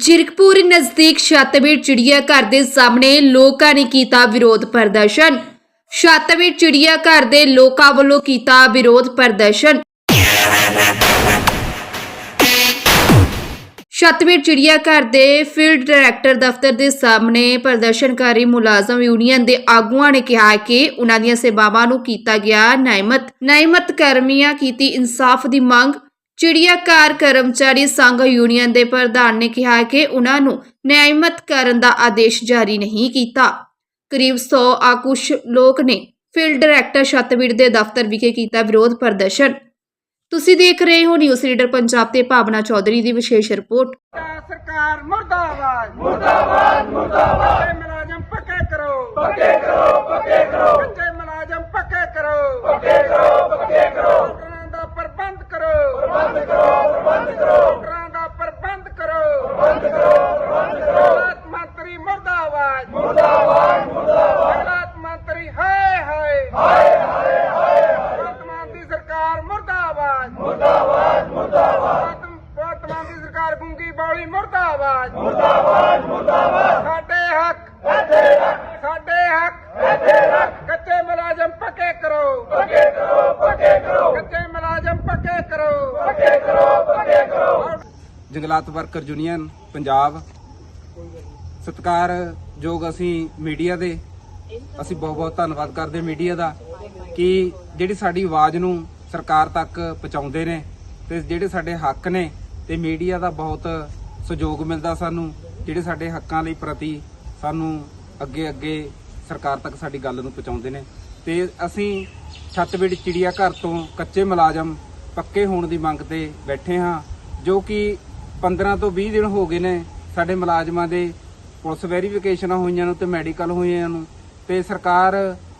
ਜਿਰਕਪੁਰ ਨਜ਼ਦੀਕ ਛੱਤਬੀੜ ਚਿੜੀਆ ਘਰ ਦੇ ਸਾਹਮਣੇ ਲੋਕਾਂ ਨੇ ਕੀਤਾ ਵਿਰੋਧ ਪ੍ਰਦਰਸ਼ਨ। ਛੱਤਬੀੜ ਚਿੜੀਆ ਘਰ ਦੇ ਲੋਕਾਂ ਵੱਲੋਂ ਕੀਤਾ ਵਿਰੋਧ ਪ੍ਰਦਰਸ਼ਨ। ਛੱਤਬੀੜ ਚਿੜੀਆ ਘਰ ਦੇ ਫੀਲਡ ਡਾਇਰੈਕਟਰ ਦਫ਼ਤਰ ਦੇ ਸਾਹਮਣੇ ਪ੍ਰਦਰਸ਼ਨਕਾਰੀ ਮੁਲਾਜ਼ਮ ਯੂਨੀਅਨ ਦੇ ਆਗੂਆਂ ਨੇ ਕਿਹਾ ਕਿ ਉਹਨਾਂ ਦੀਆਂ ਸੇਵਾਵਾਂ ਨੂੰ ਕੀਤਾ ਗਿਆ ਨਾਇਮਤ ਨਾਇਮਤ ਕਰਮੀਆਂ ਕੀਤੀ ਇਨਸਾਫ ਦੀ ਮੰਗ ਚਿੜੀਆ ਕਰਮਚਾਰੀ ਸੰਘ ਯੂਨੀਅਨ ਦੇ ਪ੍ਰਧਾਨ ਨੇ ਕਿਹਾ ਕਿ ਉਹਨਾਂ ਨੂੰ ਨਿਆਮਤ ਕਰਨ ਦਾ ਆਦੇਸ਼ ਜਾਰੀ ਨਹੀਂ ਕੀਤਾ। ਕਰੀਬ 100 ਆਕੁਸ਼ ਲੋਕ ਨੇ ਫੀਲਡ ਡਾਇਰੈਕਟਰ ਛੱਤਬੀੜ ਦੇ ਦਫ਼ਤਰ ਵਿਖੇ ਕੀਤਾ ਵਿਰੋਧ ਪ੍ਰਦਰਸ਼ਨ। ਤੁਸੀਂ ਦੇਖ ਰਹੇ ਹੋ ਨਿਊਜ਼ ਰੀਡਰ ਪੰਜਾਬ ਤੇ ਭਾਵਨਾ ਚੌਧਰੀ ਦੀ ਵਿਸ਼ੇਸ਼ ਰਿਪੋਰਟ। ਸਰਕਾਰ ਮੁਰਦਾਬਾਦ ਮੁਰਦਾਬਾਦ ਕੱਚੇ ਮੁਲਾਜ਼ਮ ਪੱਕੇ ਕਰੋ ਪੱਕੇ ਕਰੋ ਪੱਕੇ ਕਰੋ ਕੱਚੇ ਮੁਲਾਜ਼ਮ ਪੱਕੇ ਕਰੋ ਪੱਕੇ ਕਰੋ ਪੱਕੇ ਕਰੋ ਡਾਕਟਰਾਂ ਦਾ ਪ੍ਰਬੰਧ ਕਰੋ ਪ੍ਰਬੰਧ ਕਰੋ ਪ੍ਰਬੰਧ ਕਰੋ ਡਾਕਟਰਾਂ ਦਾ ਪ੍ਰਬੰਧ ਪ੍ਰਬੰਧ ਕਰੋ ਪ੍ਰਬੰਧ ਕਰੋ। ਹਾਲਾਤ ਮੰਤਰੀ ਮੁਰਦਾਬਾਦ। ਮੁਰਦਾਬਾਦ ਮੁਰਦਾਬਾਦ। ਹਾਲਾਤ ਮੰਤਰੀ ਹਾਏ ਹਾਏ। ਹਾਏ ਹਾਏ ਹਾਏ ਵਰਤਮਾਨ ਦੀ ਸਰਕਾਰ ਮੁਰਦਾਬਾਦ। ਮੁਰਦਾਬਾਦ ਮੁਰਦਾਬਾਦ। ਵਰਤਮਾਨ ਦੀ ਸਰਕਾਰ ਗੁੰਗੀ ਬੌਲੀ ਮੁਰਦਾਬਾਦ। ਮੁਰਦਾਬਾਦ ਮੁਰਦਾਬਾਦ। ਸਾਡੇ ਹੱਕ। ਇੱਥੇ ਰੱਖ ਸਾਡੇ ਹੱਕ। ਇੱਥੇ ਰੱਖ ਕੱਚੇ ਮੁਲਾਜ਼ਮ ਪੱਕੇ ਕਰੋ। ਪੱਕੇ ਕਰੋ ਪੱਕੇ ਕਰੋ। ਕੱਚੇ ਮੁਲਾਜ਼ਮ ਪੱਕੇ ਕਰੋ। ਪੱਕੇ ਕਰੋ। ਜੰਗਲਾਤ ਵਰਕਰ ਯੂਨੀਅਨ, ਪੰਜਾਬ। ਸਤਿਕਾਰਯੋਗ ਅਸੀਂ ਮੀਡੀਆ ਦੇ। ਅਸੀਂ ਬਹੁਤ ਬਹੁਤ ਧੰਨਵਾਦ ਕਰਦੇ ਮੀਡੀਆ ਦਾ ਕਿ ਜਿਹੜੀ ਸਾਡੀ ਆਵਾਜ਼ ਨੂੰ ਸਰਕਾਰ ਤੱਕ ਪਹੁੰਚਾਉਂਦੇ ਨੇ ਤੇ ਜਿਹੜੇ ਸਾਡੇ ਹੱਕ ਨੇ ਤੇ ਮੀਡੀਆ ਦਾ ਬਹੁਤ ਸਹਿਯੋਗ ਮਿਲਦਾ ਸਾਨੂੰ, ਜਿਹੜੇ ਸਾਡੇ ਹੱਕਾਂ ਲਈ ਪ੍ਰਤੀ ਸਾਨੂੰ ਅੱਗੇ ਅੱਗੇ ਸਰਕਾਰ ਤੱਕ ਸਾਡੀ ਗੱਲ ਨੂੰ ਪਹੁੰਚਾਉਂਦੇ ਨੇ। ਤੇ ਅਸੀਂ ਛੱਤਬੀੜ ਚਿੜੀਆ ਘਰ ਤੋਂ ਕੱਚੇ ਮੁਲਾਜ਼ਮ ਪੱਕੇ ਹੋਣ ਦੀ ਮੰਗ ਤੇ ਬੈਠੇ ਹਾਂ, ਜੋ ਕਿ 15 ਤੋਂ 20 ਦਿਨ ਹੋ ਗਏ ਨੇ ਸਾਡੇ ਮੁਲਾਜ਼ਮਾਂ ਦੇ ਪੁਲਿਸ ਵੈਰੀਫਿਕੇਸ਼ਨਾਂ ਹੋਈਆਂ ਨੂੰ ਤੇ ਮੈਡੀਕਲ ਹੋਈਆਂ ਨੂੰ ਤੇ ਸਰਕਾਰ,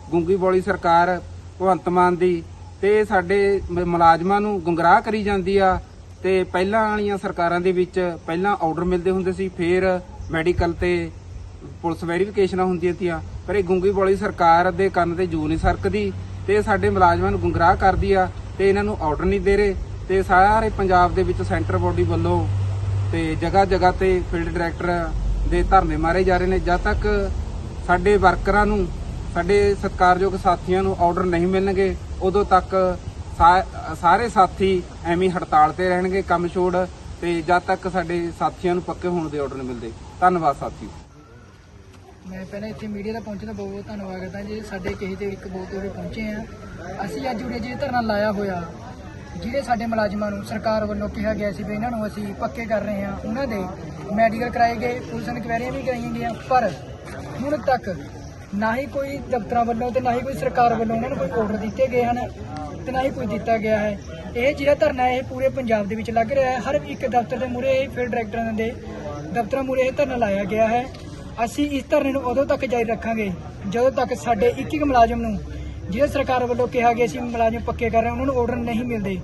ਗੁੰਗੀ ਬੋਲੀ ਸਰਕਾਰ, ਭਗਵੰਤ ਮਾਨ ਦੀ ਤੇ ਸਾਡੇ ਮੁਲਾਜ਼ਮਾਂ ਨੂੰ ਗੁੰਗਰਾਹ ਕਰੀ ਜਾਂਦੀ ਆ ਤੇ ਪਹਿਲਾਂ ਵਾਲੀਆਂ ਸਰਕਾਰਾਂ ਦੇ ਵਿੱਚ ਪਹਿਲਾਂ ਆਰਡਰ ਮਿਲਦੇ ਹੁੰਦੇ ਸੀ, ਫਿਰ ਮੈਡੀਕਲ ਤੇ ਪੁਲਿਸ ਵੈਰੀਫਿਕੇਸ਼ਨਾਂ ਹੁੰਦੀਆਂ ਤੀਆਂ। ਪਰ ਇਹ ਗੁੰਗੀ ਬੋਲੀ ਸਰਕਾਰ ਦੇ ਕੰਨ ਤੇ ਜੂ ਨਹੀਂ ਸਰਕਦੀ ਤੇ ਸਾਡੇ ਮੁਲਾਜ਼ਮਾਂ ਨੂੰ ਗੁੰਗਰਾਹ ਕਰਦੀ ਆ ਤੇ ਇਹਨਾਂ ਨੂੰ ਆਰਡਰ ਨਹੀਂ ਦੇ ਰਹੇ ਤੇ ਸਾਰੇ ਪੰਜਾਬ ਦੇ ਵਿੱਚ ਸੈਂਟਰ ਬੋਡੀ ਵੱਲੋਂ ਤੇ ਜਗ੍ਹਾ ਜਗ੍ਹਾ ਤੇ ਫੀਲਡ ਡਾਇਰੈਕਟਰ ਦੇ ਧਰਨੇ ਮਾਰੇ ਜਾ ਰਹੇ ਨੇ। ਜਦ ਤੱਕ ਸਾਡੇ ਵਰਕਰਾਂ ਨੂੰ, ਸਾਡੇ ਸਤਿਕਾਰਯੋਗ ਸਾਥੀਆਂ ਨੂੰ ਆਰਡਰ ਨਹੀਂ ਮਿਲਣਗੇ, ਉਦੋਂ ਤੱਕ ਸਾਰੇ ਸਾਥੀ ਐਵੇਂ ਹੜਤਾਲ ਤੇ ਰਹਿਣਗੇ, ਕੰਮ ਛੋੜ ਤੇ ਜਦ ਤੱਕ ਸਾਡੇ ਸਾਥੀਆਂ ਨੂੰ ਪੱਕੇ ਹੋਣ ਦੇ ਆਰਡਰ ਨਹੀਂ ਮਿਲਦੇ। ਧੰਨਵਾਦ ਸਾਥੀਓ। ਮੈਂ ਪਹਿਲਾਂ ਇੱਥੇ ਮੀਡੀਆ ਦਾ ਪਹੁੰਚਣ ਬਹੁਤ ਬਹੁਤ ਧੰਨਵਾਦ ਕਰਦਾ ਜੀ ਸਾਡੇ ਕਿਸੇ ਤੇ ਇੱਕ ਬਹੁਤ ਉਰੇ ਪਹੁੰਚੇ ਆ, ਅਸੀਂ ਅੱਜ ਉਰੇ ਜੇ ਧਰਨਾ ਲਾਇਆ ਹੋਇਆ ਜਿਹੜੇ ਸਾਡੇ ਮੁਲਾਜ਼ਮਾਂ ਨੂੰ ਸਰਕਾਰ ਵੱਲੋਂ ਕਿਹਾ ਗਿਆ ਸੀ ਵੀ ਇਹਨਾਂ ਨੂੰ ਅਸੀਂ ਪੱਕੇ ਕਰ ਰਹੇ ਹਾਂ, ਉਹਨਾਂ ਦੇ ਮੈਡੀਕਲ ਕਰਾਏ ਗਏ, ਪੁਲਿਸ ਇਨਕੁਆਇਰੀਆਂ ਵੀ ਕਰਾਈਆਂ ਗਈਆਂ ਪਰ ਹੁਣ ਤੱਕ ਨਾ ਹੀ ਕੋਈ ਦਫ਼ਤਰਾਂ ਵੱਲੋਂ ਤੇ ਨਾ ਹੀ ਕੋਈ ਸਰਕਾਰ ਵੱਲੋਂ ਉਹਨਾਂ ਨੂੰ ਕੋਈ ਆਰਡਰ ਦਿੱਤੇ ਗਏ ਹਨ ਤੇ ਨਾ ਹੀ ਕੋਈ ਦਿੱਤਾ ਗਿਆ ਹੈ। ਇਹ ਜਿਹੜਾ ਧਰਨਾ ਹੈ ਇਹ ਪੂਰੇ ਪੰਜਾਬ ਦੇ ਵਿੱਚ ਲੱਗ ਰਿਹਾ ਹੈ। ਹਰ ਇੱਕ ਦਫ਼ਤਰ ਦੇ ਮੂਹਰੇ ਫੀਲਡ ਡਾਇਰੈਕਟਰਾਂ ਦੇ ਦਫ਼ਤਰਾਂ ਮੂਹਰੇ ਇਹ ਧਰਨਾ ਲਾਇਆ ਗਿਆ ਹੈ। ਅਸੀਂ ਇਸ ਧਰਨੇ ਨੂੰ ਉਦੋਂ ਤੱਕ ਜਾਰੀ ਰੱਖਾਂਗੇ ਜਦੋਂ ਤੱਕ ਸਾਡੇ ਇੱਕ ਇੱਕ ਮੁਲਾਜ਼ਮ ਨੂੰ ਜਿਹੜੇ ਸਰਕਾਰ ਵੱਲੋਂ ਕਿਹਾ ਗਿਆ ਸੀ ਮੁਲਾਜ਼ਮ ਪੱਕੇ ਕਰ ਰਹੇ ਉਹਨਾਂ ਨੂੰ ਆਰਡਰ ਨਹੀਂ ਮਿਲਦੇ,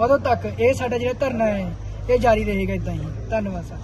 ਉਦੋਂ ਤੱਕ ਇਹ ਸਾਡਾ ਜਿਹੜਾ ਧਰਨਾ ਹੈ, ਇਹ ਜਾਰੀ ਰਹੇਗਾ ਇਦਾਂ ਹੀ। ਧੰਨਵਾਦ ਸਰ।